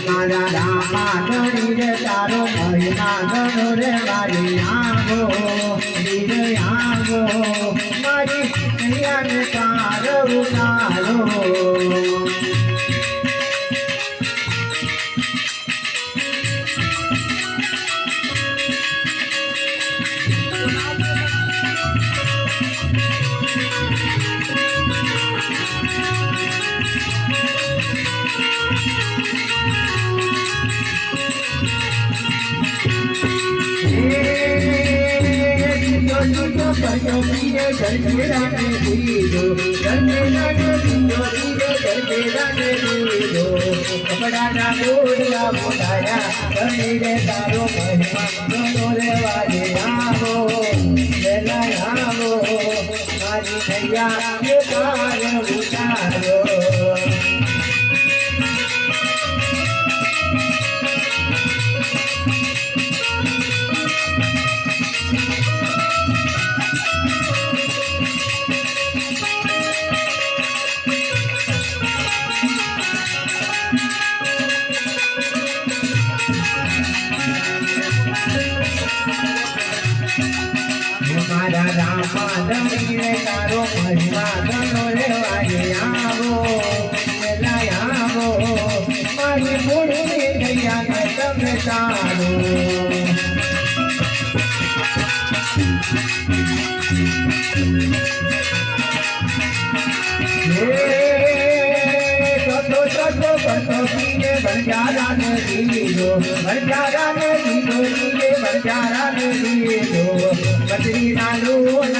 મારી રામા ધણી રે તારો મહિમા ધનો રે મારી આવો વીર આવો મારી કૈયાને તારો ઉતારો કપડાના ગોળા મોટાયા ગમે તારો મહિમા ગણો રે વાલે આવો વેલા આવો મારી નૈયા ને તાર ઉતારો ધણીને તારો મહિમા ગણો રે વાગે આવો વેલા આવો મારી મૂળની દયાને તમે તારો સતો સતો બતો પીને બંજારાને દીધો દીધો પીને બંજારાને દીધો બદરીના ના બનાયા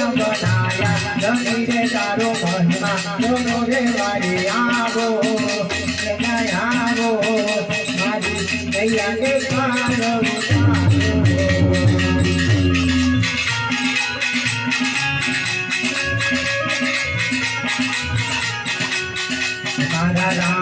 જમીને તારો મહિમા જોનો રે વારી આવો આવો મારી દયાને તારો ઉતારો મારા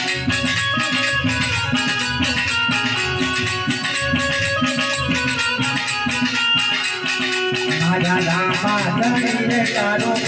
Yeah.